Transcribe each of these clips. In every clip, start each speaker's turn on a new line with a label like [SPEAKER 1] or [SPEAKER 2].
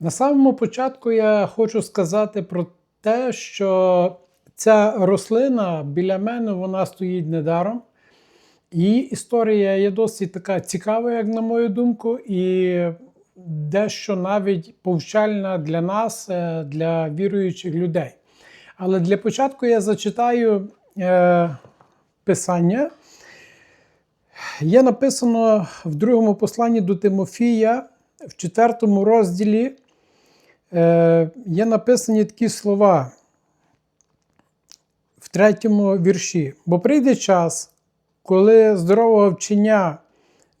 [SPEAKER 1] На самому початку я хочу сказати про те, що ця рослина біля мене вона стоїть недаром. Її історія є досить така цікава, як на мою думку, і дещо навіть повчальна для нас, е, для віруючих людей. Але для початку я зачитаю е, писання. Є написано в другому посланні до Тимофія, в четвертому розділі е, є написані такі слова в третьому вірші. Бо прийде час, коли здорового вчення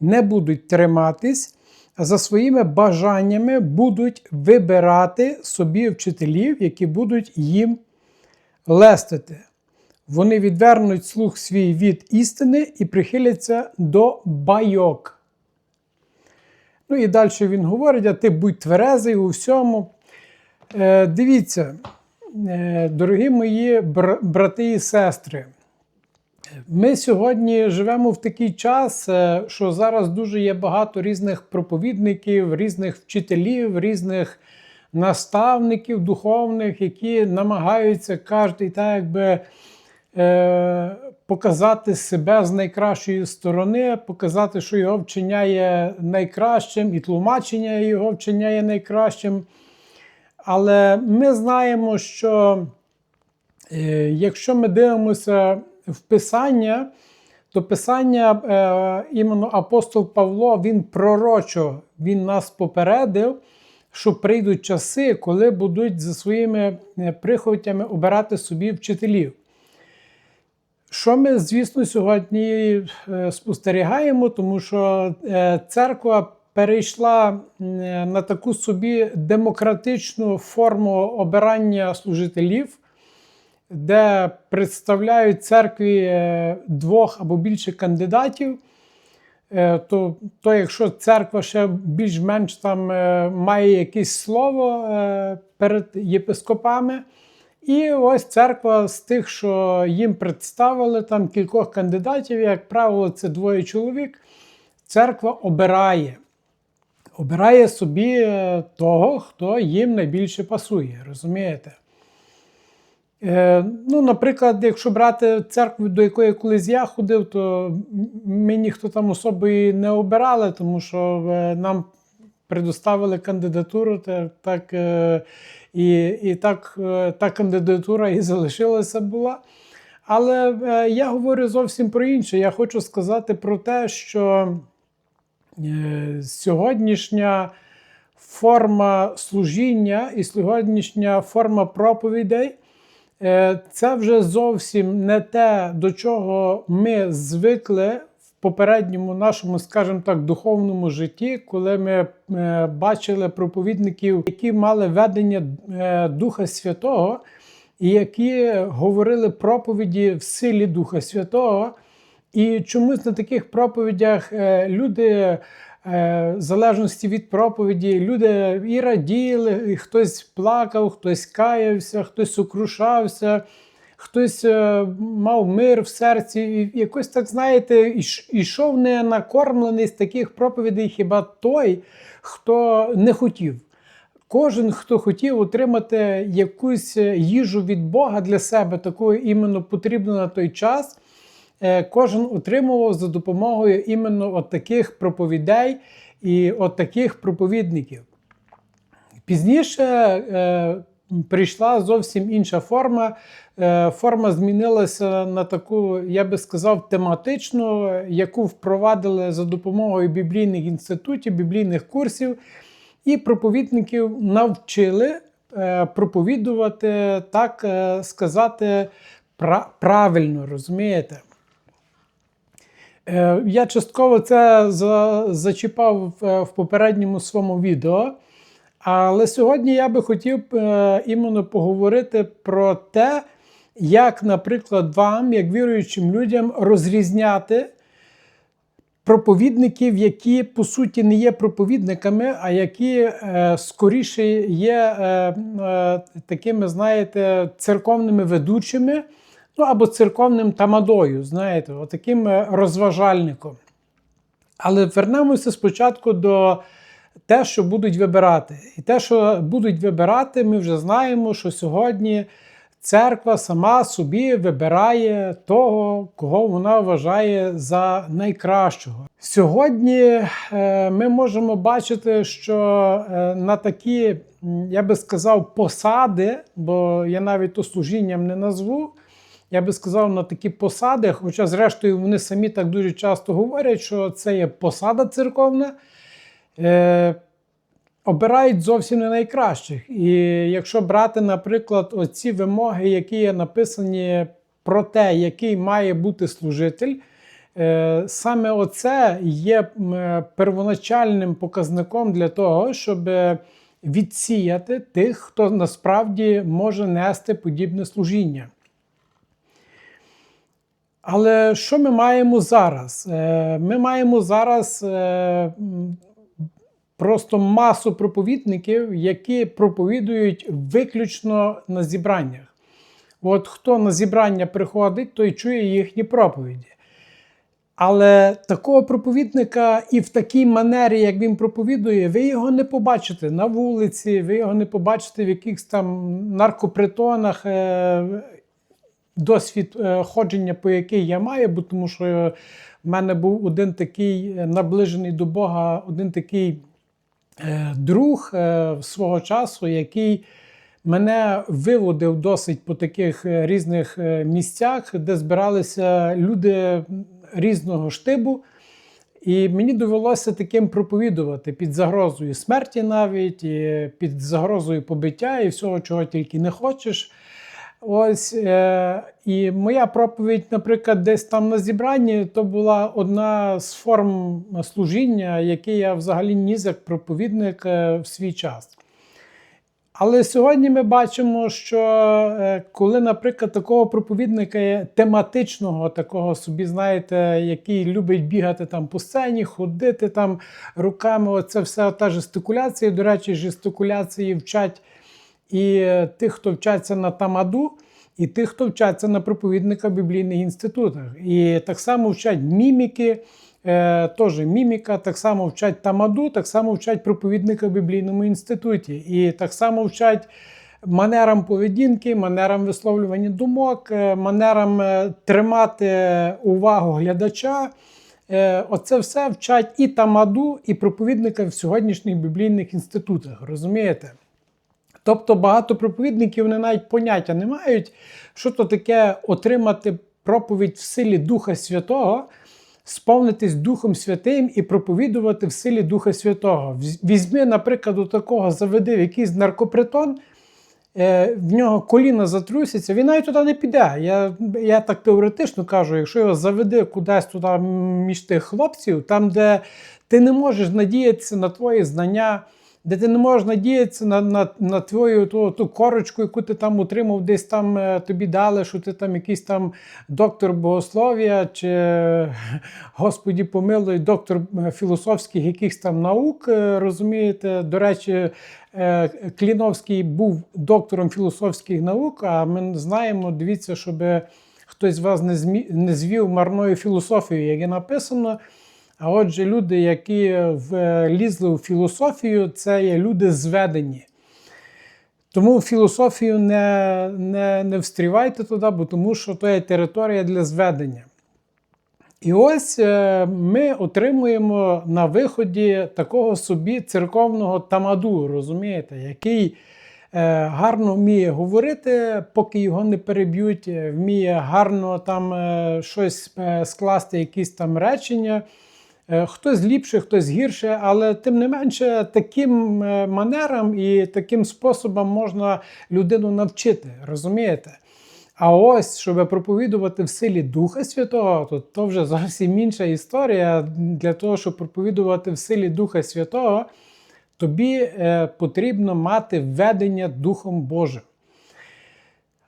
[SPEAKER 1] не будуть триматись, а за своїми бажаннями будуть вибирати собі вчителів, які будуть їм лестити. Вони відвернуть слух свій від істини і прихиляться до байок. Ну і далі він говорить: а ти будь тверезий у всьому. Е, дивіться, е, дорогі мої брати і сестри, ми сьогодні живемо в такий час, е, що зараз дуже є багато різних проповідників, різних вчителів, різних наставників духовних, які намагаються кожен так якби показати себе з найкращої сторони, показати, що його вчення є найкращим, і тлумачення його вчення є найкращим. Але ми знаємо, що е, якщо ми дивимося в Писання, то Писання, е, іменно апостол Павло, він пророчо, він нас попередив, що прийдуть часи, коли будуть за своїми е, прихотями обирати собі вчителів. Що ми, звісно, сьогодні спостерігаємо, тому що церква перейшла на таку собі демократичну форму обирання служителів, де представляють церкві е, двох або більше кандидатів. Е, То, то якщо церква ще більш-менш там е, має якесь слово перед єпископами, і ось церква з тих, що їм представили там кількох кандидатів, як правило, це двоє чоловік. Церква обирає. Обирає собі е, того, хто їм найбільше пасує, розумієте? Е, ну, наприклад, якщо брати церкву, до якої колись я ходив, то ми ніхто там особо і не обирали, тому що е, нам предоставили кандидатуру, та- так, е, і, і так е, та кандидатура і залишилася була. Але е, я говорю зовсім про інше. Я хочу сказати про те, що сьогоднішня форма служіння і сьогоднішня форма проповідей. Е, Це вже зовсім не те, до чого ми звикли в попередньому нашому, скажімо так, духовному житті, коли ми е, бачили проповідників, які мали ведення е, Духа Святого, і які говорили проповіді в силі Духа Святого. І чомусь на таких проповідях е, люди, е, в залежності від проповіді, люди і раділи, і хтось плакав, хтось каявся, хтось сокрушався, хтось е, мав мир в серці. І якось так, знаєте, ішов не накормлений з таких проповідей хіба той, хто не хотів. Кожен, хто хотів отримати якусь їжу від Бога для себе, таку іменно потрібну на той час, кожен отримував за допомогою іменно от таких проповідей і от таких проповідників. Пізніше е, прийшла зовсім інша форма. Е, форма змінилася на таку, я би сказав, тематичну, яку впровадили за допомогою біблійних інститутів, біблійних курсів, і проповідників навчили е, проповідувати, так е, сказати, пра- правильно, розумієте? Е, Я частково це зачіпав в, попередньому своєму відео. Але сьогодні я би хотів е, іменно поговорити про те, як, наприклад, вам, як віруючим людям, розрізняти проповідників, які по суті не є проповідниками, а які е, скоріше є такими, знаєте, церковними ведучими, ну або церковним тамадою, знаєте, отаким е, розважальником. Але вернемося спочатку до те, що будуть вибирати. І те, що будуть вибирати, ми вже знаємо, що сьогодні церква сама собі вибирає того, кого вона вважає за найкращого. Сьогодні е, ми можемо бачити, що е, на такі, я би сказав, посади, бо я навіть то служінням не назву. Я би сказав, на такі посади, хоча, зрештою, вони самі так дуже часто говорять, що це є посада церковна, е, обирають зовсім не найкращих. І якщо брати, наприклад, оці вимоги, які є написані про те, який має бути служитель, е, саме оце є первоначальним показником для того, щоб відсіяти тих, хто насправді може нести подібне служіння. Але що ми маємо зараз? Е, Ми маємо зараз е, просто масу проповідників, які проповідують виключно на зібраннях. От хто на зібрання приходить, той чує їхні проповіді. Але такого проповідника і в такій манері, як він проповідує, ви його не побачите на вулиці, ви його не побачите в якихось там наркопритонах. Досвід е, ходження, по який я маю, бо тому що е, в мене був один такий е, наближений до Бога, один такий друг свого часу, який мене виводив досить по таких різних місцях, де збиралися люди різного штибу. І мені довелося таким проповідувати під загрозою смерті, навіть і під загрозою побиття і всього, чого тільки не хочеш. Ось е, і моя проповідь, наприклад, десь там на зібранні, то була одна з форм служіння, яке я взагалі ніс як проповідник е, в свій час. Але сьогодні ми бачимо, що е, коли, наприклад, такого проповідника тематичного, такого собі, знаєте, який любить бігати там по сцені, ходити там руками, оце все та жестикуляція. До речі, жестикуляції вчать і е, тих, хто вчаться на тамаду, і тих, хто вчаться на проповідника в біблійних інститутах. І так само вчать міміки, е, теж міміка, так само вчать тамаду, так само вчать проповідника в біблійному інституті. І так само вчать манерам поведінки, манерам висловлювання думок, е, манерам тримати увагу глядача. Оце все вчать і тамаду, і проповідника в сьогоднішніх біблійних інститутах. Розумієте? Тобто багато проповідників вони навіть поняття не мають, що то таке отримати проповідь в силі Духа Святого, сповнитись Духом Святим і проповідувати в силі Духа Святого. Візьми, наприклад, у такого заведи в якийсь наркопритон, е, в нього коліна затрусяться, він навіть туди не піде. Я, я так теоретично кажу, якщо його заведи кудись туди між тих хлопців, там, де ти не можеш надіятися на твої знання, де ти не можеш надіятися на, на, на твою ту, ту корочку, яку ти там отримав, десь там е, тобі дали, що ти там якийсь там доктор богослов'я, чи, Господі помилуй, доктор е, філософських якихось там наук, е, розумієте. До речі, Кліновський був доктором філософських наук, а ми знаємо, дивіться, щоб хтось з вас не, звів марною філософією, як є написано. А отже, люди, які влізли у філософію, це є люди зведені. Тому філософію не, не, не встрівайте туди, бо тому що то є територія для зведення. І ось е, ми отримуємо на виході такого собі церковного тамаду, розумієте, який е, гарно вміє говорити, поки його не переб'ють, е, вміє гарно там е, щось е, скласти, якісь там речення. Е, Хтось ліпше, хтось гірше, але тим не менше таким е, манерам і таким способом можна людину навчити, розумієте? А ось, щоб проповідувати в силі Духа Святого, то, то вже зовсім інша історія. Для того, щоб проповідувати в силі Духа Святого, тобі е, потрібно мати ведення Духом Божим.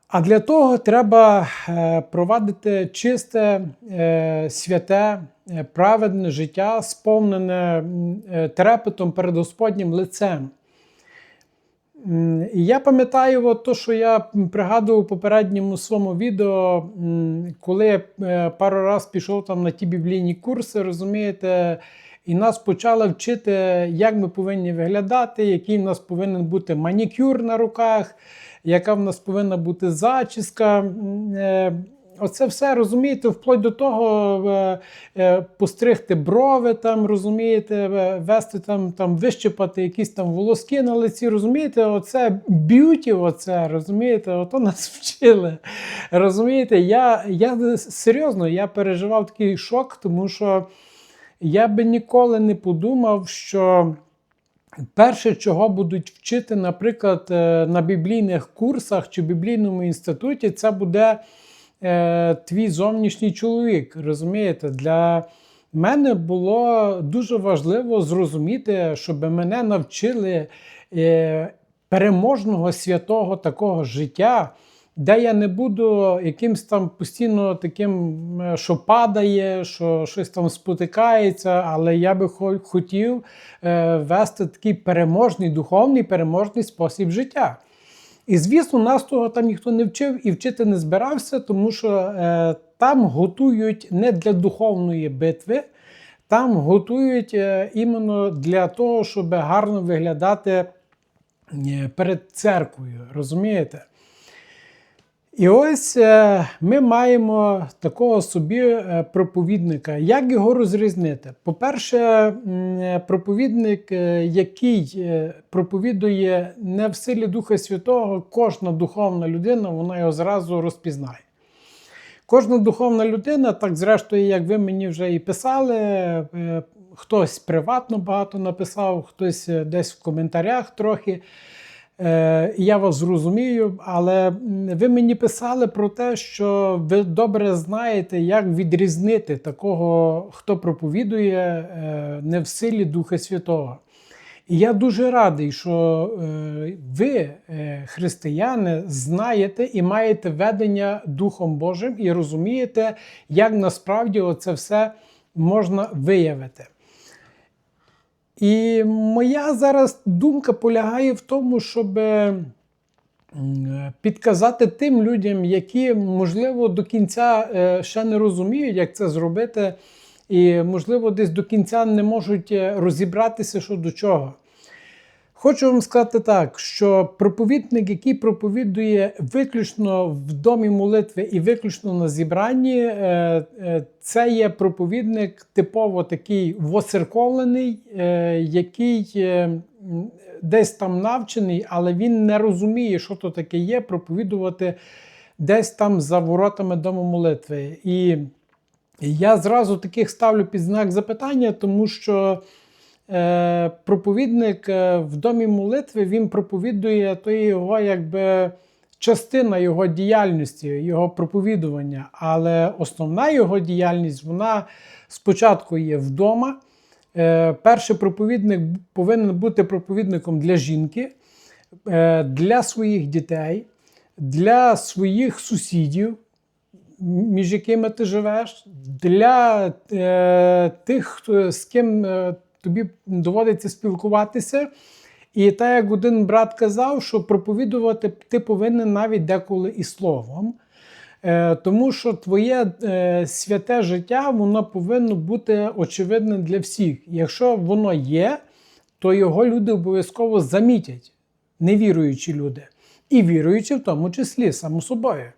[SPEAKER 1] А для того треба е, провадити чисте, е, святе, е, праведне життя, сповнене трепетом перед Господнім лицем. І я пам'ятаю, то, що я пригадував у попередньому своєму відео, коли я пару раз пішов там на ті біблійні курси, розумієте, і нас почали вчити, як ми повинні виглядати, який в нас повинен бути манікюр на руках, яка в нас повинна бути зачіска. Е, Оце все розумієте, вплоть до того е, е, постригти брови, там розумієте, вести там, там вищипати якісь там волоски на лиці. Розумієте, оце б'юті, оце розумієте, ото нас вчили. Розумієте, я, я серйозно я переживав такий шок, тому що я би ніколи не подумав, що. Перше, чого будуть вчити, наприклад, е, на біблійних курсах чи біблійному інституті, це буде е, твій зовнішній чоловік. Розумієте, для мене було дуже важливо зрозуміти, щоб мене навчили е, переможного святого такого життя. Де я не буду якимсь там постійно таким, що падає, що щось там спотикається, але я би хотів е, вести такий переможний, духовний переможний спосіб життя. І звісно, нас того там ніхто не вчив і вчити не збирався, тому що е, там готують не для духовної битви, там готують е, іменно для того, щоб гарно виглядати е, перед церквою. Розумієте? І ось е, ми маємо такого собі е, проповідника. Як його розрізнити? По-перше, е, проповідник, який проповідує не в силі Духа Святого, кожна духовна людина вона його зразу розпізнає. Кожна духовна людина, так зрештою, як ви мені вже і писали, хтось приватно багато написав, хтось десь в коментарях трохи. Е, Я вас зрозумію, але ви мені писали про те, що ви добре знаєте, як відрізнити такого, хто проповідує е, не в силі Духа Святого. І я дуже радий, що е, ви, християни, знаєте і маєте ведення Духом Божим і розумієте, як насправді це все можна виявити. І моя зараз думка полягає в тому, щоб підказати тим людям, які, можливо, до кінця е, ще не розуміють, як це зробити, і, можливо, десь до кінця не можуть е, розібратися, що до чого. Хочу вам сказати так, що проповідник, який проповідує виключно в домі молитви і виключно на зібранні, е, е, це є проповідник типово такий воцерковлений, е, який десь там навчений, але він не розуміє, що то таке є, проповідувати десь там за воротами дому молитви. І я зразу таких ставлю під знак запитання, тому що проповідник е, в домі молитви він проповідує то його якби частина його діяльності, його проповідування. Але основна його діяльність вона спочатку є вдома. Е, перший проповідник повинен бути проповідником для жінки, е, для своїх дітей, для своїх сусідів, між якими ти живеш, для е, тих, хто, з ким е, тобі доводиться спілкуватися. І так як один брат казав, що проповідувати ти повинен навіть деколи і словом. Е, тому що твоє е, святе життя воно повинно бути очевидне для всіх. Якщо воно є, то його люди обов'язково замітять, невіруючі люди. І віруючі в тому числі, само собою.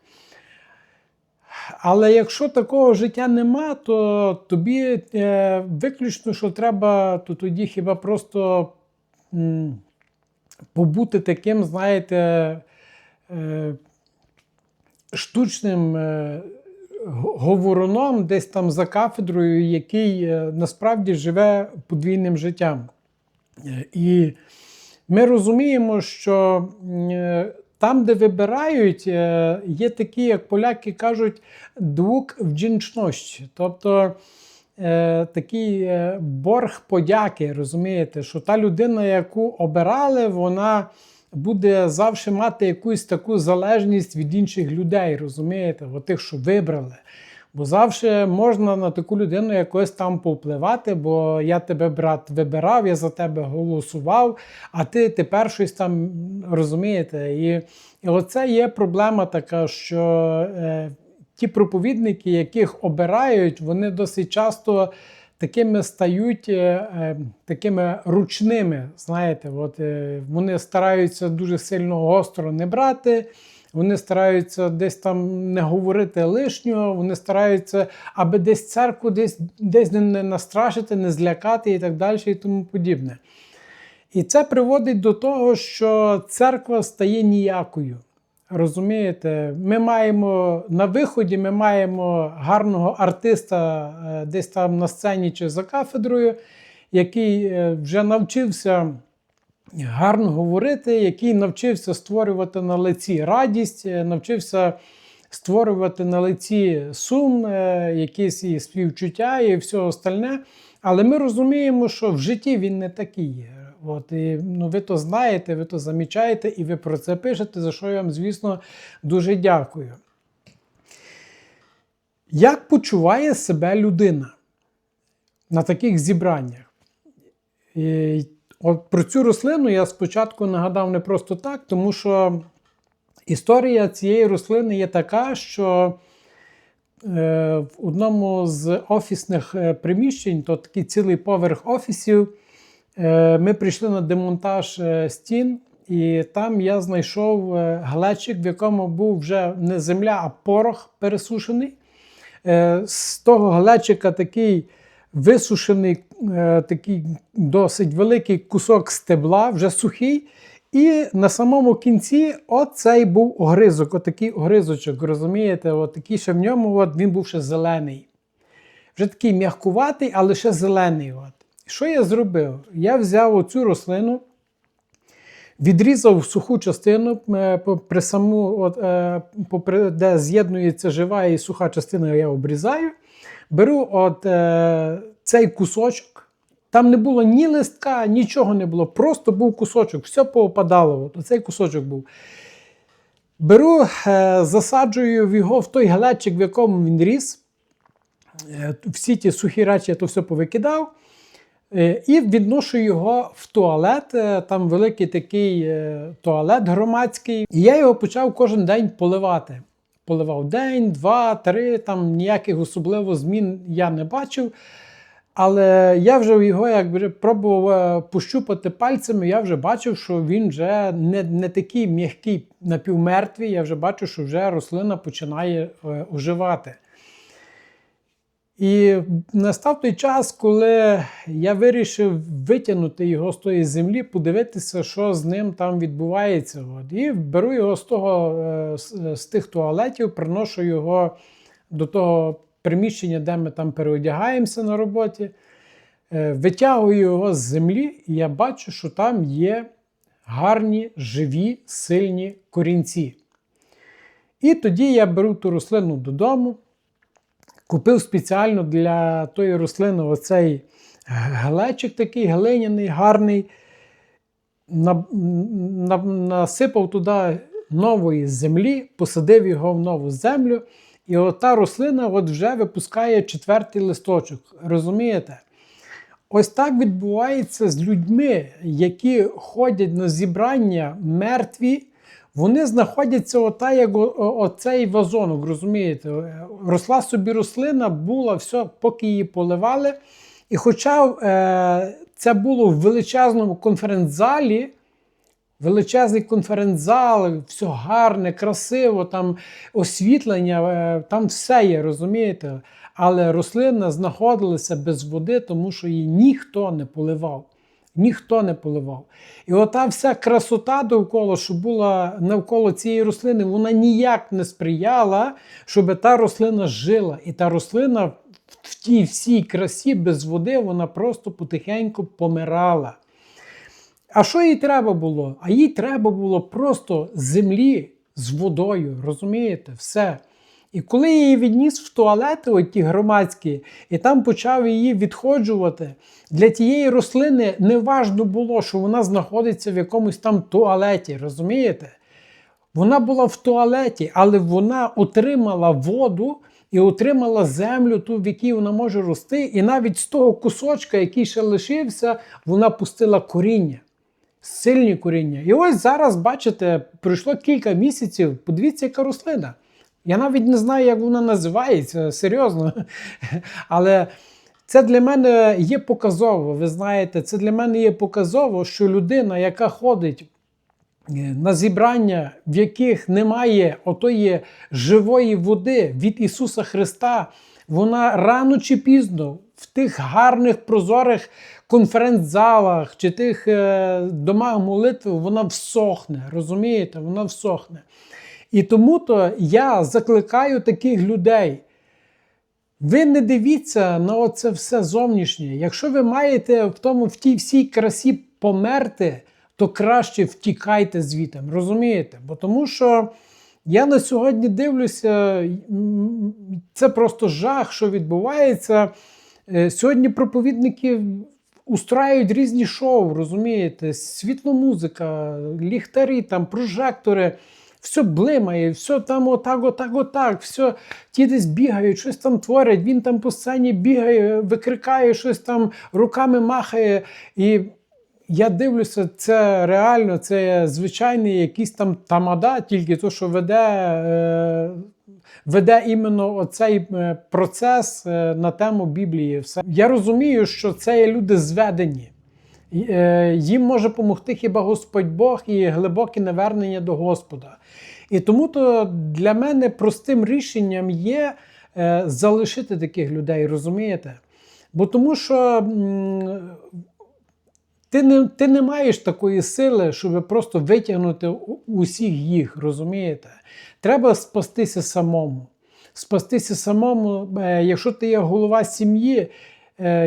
[SPEAKER 1] Але якщо такого життя нема, то тобі е, виключно, що треба, то тоді хіба просто м, побути таким, знаєте, е, штучним е, говоруном десь там за кафедрою, який е, насправді живе подвійним життям. Е, І ми розуміємо, що е, там, де вибирають, е, є такі, як поляки кажуть, двук вдячності. Тобто е, такий е, борг подяки, розумієте, що та людина, яку обирали, вона буде завжди мати якусь таку залежність від інших людей, розумієте, от тих, що вибрали. Бо завжди можна на таку людину якось там повпливати, бо я тебе, брат, вибирав, я за тебе голосував, а ти тепер щось там розумієте. І, і оце є проблема така, що е, ті проповідники, яких обирають, вони досить часто такими стають е, е, такими ручними. Знаєте, от, е, вони стараються дуже сильно гостро не брати. Вони стараються десь там не говорити лишнього, вони стараються, аби десь церкву десь, десь не- настрашити, не злякати і так далі, і тому подібне. І це приводить до того, що церква стає ніякою. Розумієте, ми маємо на виході, ми маємо гарного артиста е, десь там на сцені чи за кафедрою, який е, вже навчився гарно говорити, який навчився створювати на лиці радість, е, навчився створювати на лиці сум, е, якісь і співчуття і все остальне. Але ми розуміємо, що в житті він не такий. От, і, ну, ви то знаєте, ви то замічаєте, і ви про це пишете, за що я вам, звісно, дуже дякую. Як почуває себе людина на таких зібраннях? От про цю рослину я спочатку нагадав не просто так, тому що історія цієї рослини є така, що е, в одному з офісних е, приміщень, то такий цілий поверх офісів, е, ми прийшли на демонтаж стін, і там я знайшов глечик, в якому був вже не земля, а порох пересушений. З того глечика такий висушений, е, такий досить великий кусок стебла, вже сухий. І на самому кінці оцей був огризок, отакий огризочок, розумієте? От такий ще в ньому от він був ще зелений. Вже такий м'якуватий, але ще зелений. От. Що я зробив? Я взяв оцю рослину, відрізав суху частину, е, при саму, от, е, попри- де з'єднується жива і суха частина, я обрізаю. Беру от, е, цей кусочок. Там не було ні листка, нічого не було. Просто був кусочок, все поопадало. Оцей кусочок був. Беру, е, засаджую його в той глечик, в якому він ріс. Е, Всі ті сухі речі я то все повикидав. Е, І відношу його в туалет. Е, Там великий такий е, туалет громадський. І я його почав кожен день поливати. Поливав день, два, три, там ніяких особливо змін я не бачив. Але я вже його якби пробував е, пощупати пальцями, я вже бачив, що він вже не, не такий м'який напівмертвий. Я вже бачу, що вже рослина починає е, оживати. І настав той час, коли я вирішив витягнути його з тої землі, подивитися, що з ним там відбувається. От. І беру його з того, е, з, з тих туалетів, приношу його до того приміщення, де ми там переодягаємося на роботі, е, витягую його з землі, і я бачу, що там є гарні, живі, сильні корінці. І тоді я беру ту рослину додому. Купив спеціально для тої рослини оцей глечик такий глиняний, гарний. На, на, насипав туди нової землі, посадив його в нову землю. І ота рослина от вже випускає четвертий листочок. Розумієте? Ось так відбувається з людьми, які ходять на зібрання мертві. Вони знаходяться ота, як оцей вазонок, розумієте? Е, Росла собі рослина, була все, поки її поливали. І хоча е, це було в величезному конференц-залі, величезний конференц-зал, все гарне, красиво, там освітлення, е, там все є, розумієте? Але рослина знаходилася без води, тому що її ніхто не поливав. Ніхто не поливав. І ота вся красота довкола, що була навколо цієї рослини, вона ніяк не сприяла, щоб та рослина жила. І та рослина в тій всій красі без води вона просто потихеньку помирала. А що їй треба було? А їй треба було просто землі з водою, розумієте? Все. І коли я її відніс в туалети, оті громадські, і там почав її відходжувати, для тієї рослини не важно було, що вона знаходиться в якомусь там туалеті, розумієте? Вона була в туалеті, але вона отримала воду і отримала землю, ту, в якій вона може рости. І навіть з того кусочка, який ще лишився, вона пустила коріння. Сильні коріння. І ось зараз, бачите, пройшло кілька місяців. Подивіться, яка рослина. Я навіть не знаю, як вона називається, серйозно. Але Це для мене є показово. Ви знаєте, це для мене є показово, що людина, яка ходить е, на зібрання, в яких немає отої живої води від Ісуса Христа, вона рано чи пізно в тих гарних прозорих конференц-залах чи тих е, домах молитви вона всохне. Розумієте? Вона всохне. І тому то я закликаю таких людей. Ви не дивіться на оце все зовнішнє. Якщо ви маєте в тому в тій всій красі померти, то краще втікайте звітом. Розумієте? Бо тому що я на сьогодні дивлюся, це просто жах, що відбувається. Е, Сьогодні проповідники устраюють різні шоу, розумієте? Світломузика, ліхтарі, там, прожектори. Все блимає, все там отак, отак, отак, все ті десь бігають, щось там творять. Він там по сцені бігає, викрикає, щось там руками махає. І я дивлюся, це реально, це звичайний якийсь там тамада, тільки то, що веде, е, веде іменно оцей е, процес е, на тему Біблії. Все. Я розумію, що це є люди зведені. Е, Їм може допомогти хіба Господь Бог і глибоке навернення до Господа. І тому то для мене простим рішенням є е, залишити таких людей, розумієте? Бо тому що ти не, ти не маєш такої сили, щоб просто витягнути усіх їх, розумієте? Треба спастися самому. Спастися самому, е, якщо ти є голова сім'ї,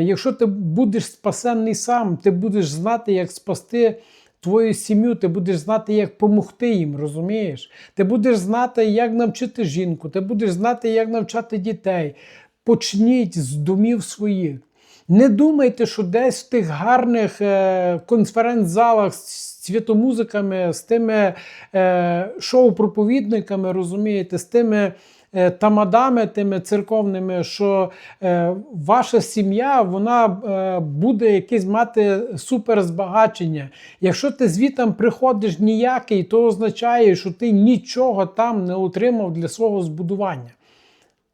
[SPEAKER 1] якщо ти будеш спасенний сам, ти будеш знати, як спасти твою сім'ю, ти будеш знати, як допомогти їм, розумієш? Ти будеш знати, як навчити жінку, ти будеш знати, як навчати дітей. Почніть з домів своїх. Не думайте, що десь в тих гарних е, конференц-залах з світомузиками, з тими е, шоу-проповідниками, розумієте, з тими е, тамадами, тими церковними, що е, ваша сім'я вона е, буде якесь мати суперзбагачення. Якщо ти звітом приходиш ніякий, то означає, що ти нічого там не отримав для свого збудування.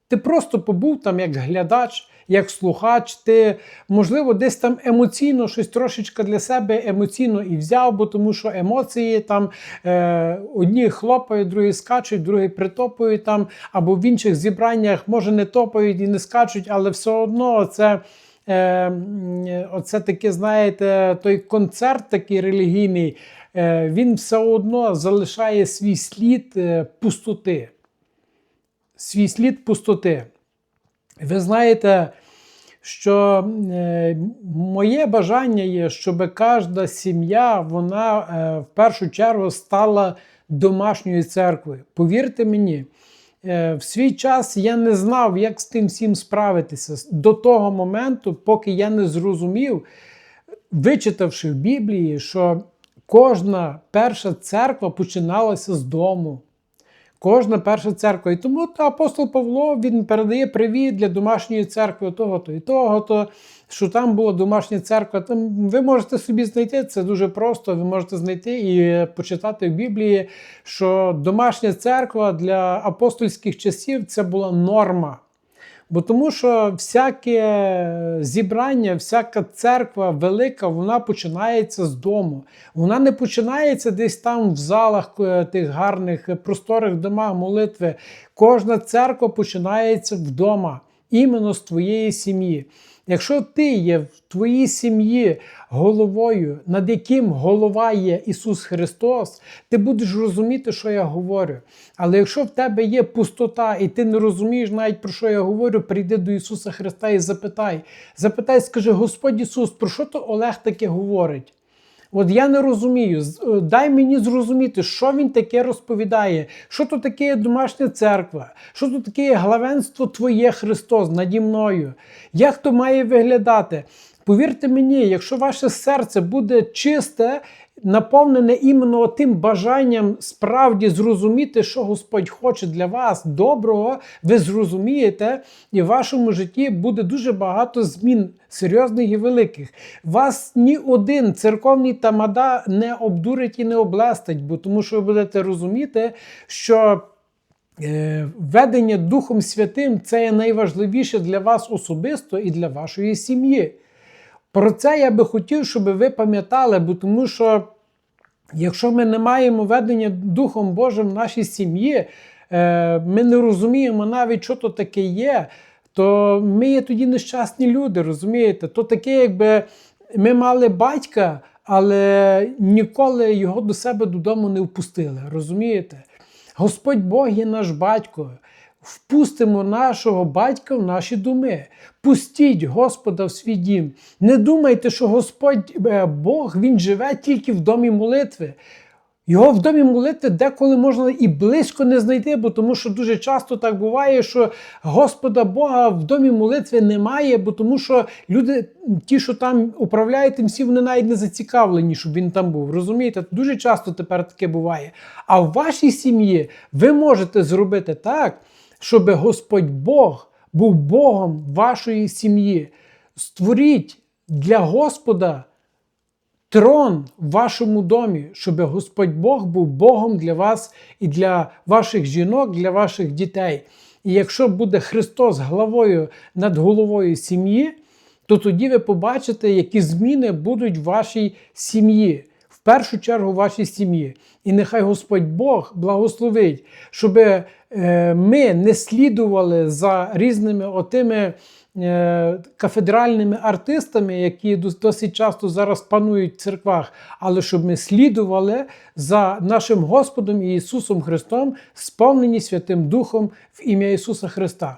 [SPEAKER 1] Ти просто побув там як глядач, як слухач, ти, можливо, десь там емоційно щось трошечки для себе емоційно і взяв, бо тому що емоції там е, одні хлопають, другі скачуть, другі притопують там, або в інших зібраннях може не топають і не скачуть, але все одно це. Е, оце таке, знаєте, той концерт такий релігійний, е, він все одно залишає свій слід е, пустоти свій слід пустоти. Ви знаєте, що е, моє бажання є, щоб кожна сім'я вона е, в першу чергу стала домашньою церквою. Повірте мені, е, в свій час я не знав, як з тим всім справитися до того моменту, поки я не зрозумів, вичитавши в Біблії, що кожна перша церква починалася з дому. Кожна перша церква. І тому та апостол Павло він передає привіт для домашньої церкви того-то і того-то, що там була домашня церква. Там ви можете собі знайти це дуже просто. Ви можете знайти і почитати в Біблії, що домашня церква для апостольських часів це була норма. Бо тому що всяке зібрання, всяка церква велика, вона починається з дому. Вона не починається десь там в залах е, тих гарних е, просторих домах молитви. Кожна церква починається вдома, іменно з твоєї сім'ї. Якщо ти є в твоїй сім'ї головою, над яким голова є Ісус Христос, ти будеш розуміти, що я говорю. Але якщо в тебе є пустота, і ти не розумієш навіть про що я говорю, прийди до Ісуса Христа і запитай. Запитай, скажи, Господь Ісус, про що то Олег таке говорить? От я не розумію. Е, Дай мені зрозуміти, що він таке розповідає, що то таке домашня церква, що то таке главенство Твоє Христос наді мною. Як то має виглядати? Повірте мені, якщо ваше серце буде чисте, наповнене іменно тим бажанням справді зрозуміти, що Господь хоче для вас доброго, ви зрозумієте, і в вашому житті буде дуже багато змін серйозних і великих. Вас ні один церковний тамада не обдурить і не облестить, бо тому що ви будете розуміти, що Е, Ведення Духом Святим це є найважливіше для вас особисто і для вашої сім'ї. Про це я би хотів, щоб ви пам'ятали, бо тому що якщо ми не маємо ведення Духом Божим в нашій сім'ї, е, ми не розуміємо навіть, що то таке є, то ми є тоді нещасні люди, розумієте? То таке, якби ми мали батька, але ніколи його до себе додому не впустили. Розумієте? Господь Бог є наш батько. Впустимо нашого батька в наші думи. Пустіть Господа в свій дім. Не думайте, що Господь е, Бог Він живе тільки в домі молитви. Його в домі молитви деколи можна і близько не знайти, бо тому що дуже часто так буває, що Господа Бога в домі молитви немає, бо тому що люди, ті, що там управляють, тим всі вони навіть не зацікавлені, щоб він там був. Розумієте? Дуже часто тепер таке буває. А в вашій сім'ї ви можете зробити так, щоб Господь Бог був Богом вашої сім'ї. Створіть для Господа трон в вашому домі, щоб Господь Бог був Богом для вас і для ваших жінок, для ваших дітей. І якщо буде Христос главою над головою сім'ї, то тоді ви побачите, які зміни будуть в вашій сім'ї, в першу чергу в вашій сім'ї. І нехай Господь Бог благословить, щоб е, ми не слідували за різними отими е, кафедральними артистами, які досить часто зараз панують в церквах, але щоб ми слідували за нашим Господом і Ісусом Христом, сповнені Святим Духом в ім'я Ісуса Христа.